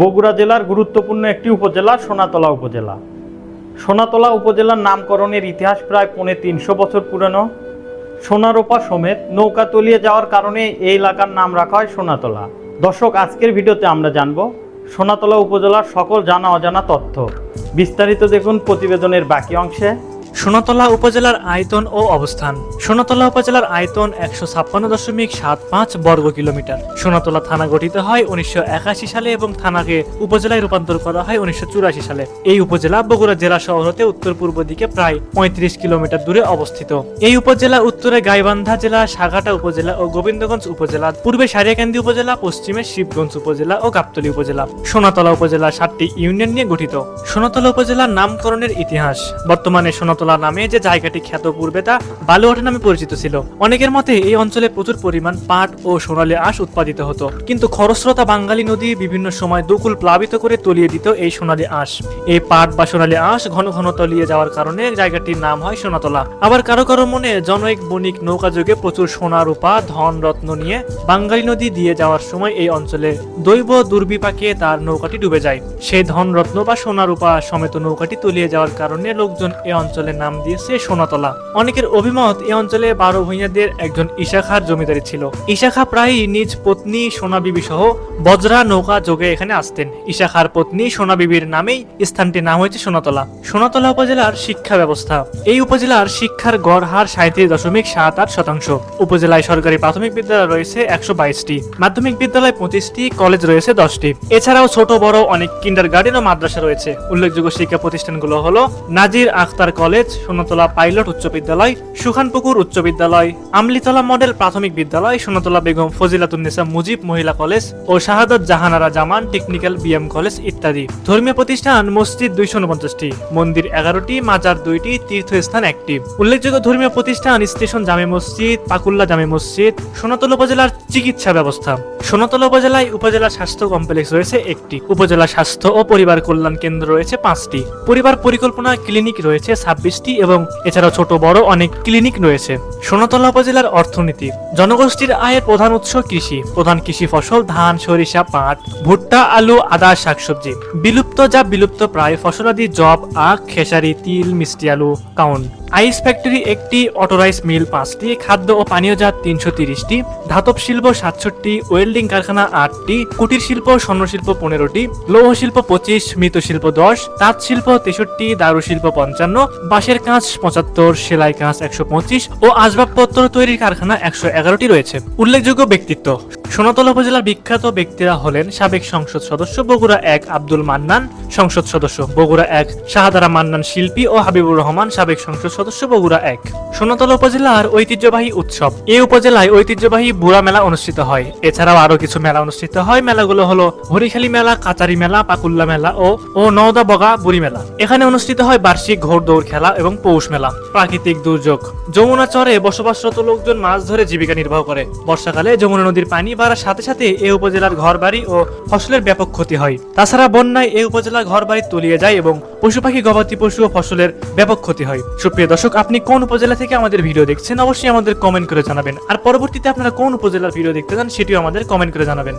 বগুড়া জেলার গুরুত্বপূর্ণ একটি উপজেলা সোনাতলা উপজেলা। সোনাতলা উপজেলার নামকরণের ইতিহাস প্রায় পৌনে তিনশো বছর পুরনো। সোনারোপা সমেত নৌকা তলিয়ে যাওয়ার কারণে এই এলাকার নাম রাখা হয় সোনাতলা। দর্শক, আজকের ভিডিওতে আমরা জানব সোনাতলা উপজেলার সকল জানা অজানা তথ্য। বিস্তারিত দেখুন প্রতিবেদনের বাকি অংশে। সোনাতলা উপজেলার আয়তন ও অবস্থান। সোনাতলা উপজেলার আয়তন একশো ছাপ্পান্ন দশমিক সাত পাঁচ বর্গ কিলোমিটার। সোনাতলা থানা গঠিত হয় উনিশশো একাশি সালে এবং থানাকে উপজেলায় রূপান্তর করা হয় উনিশশো চুরাশি সালে। এই উপজেলা বগুড়া জেলা শহর হতে উত্তর পূর্ব দিকে প্রায় পঁয়ত্রিশ কিলোমিটার দূরে অবস্থিত। এই উপজেলা উত্তরে গাইবান্ধা জেলা, সাগাটা উপজেলা ও গোবিন্দগঞ্জ উপজেলা, পূর্বে সারিয়াকান্দি উপজেলা, পশ্চিমে শিবগঞ্জ উপজেলা ও গাবতলী উপজেলা। সোনাতলা উপজেলা সাতটি ইউনিয়ন নিয়ে গঠিত। সোনাতলা উপজেলার নামকরণের ইতিহাস। বর্তমানে সোনাতলা নামে যে জায়গাটি খ্যাত পূর্বে তা বালুয়াটা নামে পরিচিত ছিল। অনেকের মতে এই অঞ্চলে প্রচুর পরিমাণ পাট ও সোনালী আঁশ উৎপাদিত হতো। কিন্তু খরস্রোতা বাঙালি নদী বিভিন্ন সময় দুকুল প্লাবিত করে তলিয়ে দিত এই সোনালী আঁশ। এই পাট বা সোনালী আঁশ ঘন ঘন তলিয়ে যাওয়ার কারণে জায়গাটির নাম হয় সোনাতলা। আবার কারও কারও মনে জনৈক বণিক নৌকা যোগে প্রচুর সোনা, রূপা, ধন, রত্ন নিয়ে বাঙালি নদী দিয়ে যাওয়ার সময় এই অঞ্চলে দৈব দুর্বিপাকে তার নৌকাটি ডুবে যায়। সেই ধন, রত্ন বা সোনা, রূপা সমেত নৌকাটি তলিয়ে যাওয়ার কারণে লোকজন এই অঞ্চলের নাম দিয়েছে সোনাতলা। অনেকের অভিমত এ অঞ্চলে বারো ভূঁইয়াদের একজন ইশাখার জমিদারি ছিল। ইশাখা প্রায়ই নিজ পত্নী সোনা বিবি সহ বজরা নৌকা যোগে এখানে আসতেন। ইশাখার পত্নী সোনা বিবির নামেই স্থানটির নাম হয়েছে সোনাতলা। সোনাতলা উপজেলার শিক্ষা ব্যবস্থা। এই উপজেলার শিক্ষার গড় হার সাঁত্রিশ দশমিক সাত আট শতাংশ। উপজেলায় সরকারি প্রাথমিক বিদ্যালয় রয়েছে একশো বাইশটি, মাধ্যমিক বিদ্যালয় পঁচিশটি, কলেজ রয়েছে দশটি। এছাড়াও ছোট, বড় অনেক কিন্ডার গার্ডেন ও মাদ্রাসা রয়েছে। উল্লেখযোগ্য শিক্ষা প্রতিষ্ঠানগুলো হলো নাজির আখতার কলেজ, সোনাতলা পাইলট উচ্চ বিদ্যালয়, সুখানপুকুর উচ্চ বিদ্যালয়, আমলিতলা মডেল প্রাথমিক বিদ্যালয়, সোনাতলা বেগম ফজিলাতুন্নেসা মুজিব মহিলা কলেজ ও Shahadat Jahanara Zaman technical BM college ইত্যাদি। ধর্মীয় প্রতিষ্ঠান মসজিদ দুইশো উনপঞ্চাশটি, মন্দির এগারোটি, মাজার দুইটি, তীর্থস্থান একটি। উল্লেখযোগ্য ধর্মীয় প্রতিষ্ঠান স্টেশন জামে মসজিদ, পাকুল্লা জামে মসজিদ, সোনাতলা উপজেলার চিকিৎসা ব্যবস্থা। সোনাতলা উপজেলায় উপজেলা স্বাস্থ্য কমপ্লেক্স রয়েছে একটি। উপজেলা স্বাস্থ্য ও পরিবার কল্যাণ কেন্দ্র রয়েছে পাঁচটি। পরিবার পরিকল্পনা ক্লিনিক রয়েছে ছাব্বিশটি এবং এছাড়াও ছোট, বড় অনেক ক্লিনিক রয়েছে। সোনাতলা উপজেলার অর্থনীতি। জনগোষ্ঠীর আয়ের প্রধান উৎস কৃষি। প্রধান কৃষি ফসল ধান, সরিষা, পাট, ভুট্টা, আলু, আদা, শাকসবজি। বিলুপ্ত যা বিলুপ্ত প্রায় ফসলাদি জব আখ, খেসারি, তিল, মিষ্টি, আলু, কাউন। আইস ফ্যাক্টরি একটি অটোরাইস মিল পাঁচটি খাদ্য ও পানীয় জাত তিনশো তিরিশটি, ধাতব শিল্প সাতষট্টি ওয়েল্ডিং কারখানা আটটি, কুটির শিল্প স্বর্ণ শিল্প পনেরোটি, লৌহ শিল্প পঁচিশ মৃৎশিল্প দশ, তাঁত শিল্প তেষট্টি, দারু শিল্প পঞ্চান্ন, বাঁশের কাঁচ পঁচাত্তর, সেলাই কাঁচ একশো পঁচিশ ও আসবাবপত্র তৈরির কারখানা একশো এগারোটি রয়েছে। উল্লেখযোগ্য ব্যক্তিত্ব। সোনাতলা উপজেলার বিখ্যাত ব্যক্তিরা হলেন সাবেক সংসদ সদস্য বগুড়া এক আব্দুল মান্নান সংসদ সদস্য, বগুড়া এক। শাহাদারা মান্নান শিল্পী ও হাবিবুর রহমান সাবেক সংসদ সদস্য, বগুড়া এক। সোনাতলা উপজেলার ঐতিহ্যবাহী উৎসব। এই উপজেলায় ঐতিহ্যবাহী বুড়া মেলা অনুষ্ঠিত হয়। এছাড়াও আরও কিছু মেলা অনুষ্ঠিত হয়। মেলাগুলো হলো হরিখালী মেলা, কাচারি মেলা, পাকুল্লা মেলা ও ও নওদা বগা বুড়ি মেলা। এখানে অনুষ্ঠিত হয় বার্ষিক ঘোড়দৌড় খেলা এবং পৌষ মেলা। প্রাকৃতিক দুর্যোগ। যমুনা চরে বসবাসরত লোকজন মাছ ধরে জীবিকা নির্বাহ করে। বর্ষাকালে যমুনা নদীর পানি বাড়ার সাথে সাথে এই উপজেলার ঘরবাড়ি ও ফসলের ব্যাপক ক্ষতি হয়। তাছাড়া বন্যায় এই উপজেলার ঘরবাড়ি তলিয়ে যায় এবং পশু পাখি, গবাদি পশু ও ফসলের ব্যাপক ক্ষতি হয়। সুপ্রিয় দর্শক, আপনি কোন উপজেলা থেকে আমাদের ভিডিও দেখছেন অবশ্যই আমাদের কমেন্ট করে জানাবেন। আর পরবর্তীতে আপনারা কোন উপজেলার ভিডিও দেখতে চান, সেটিও আমাদের কমেন্ট করে জানাবেন।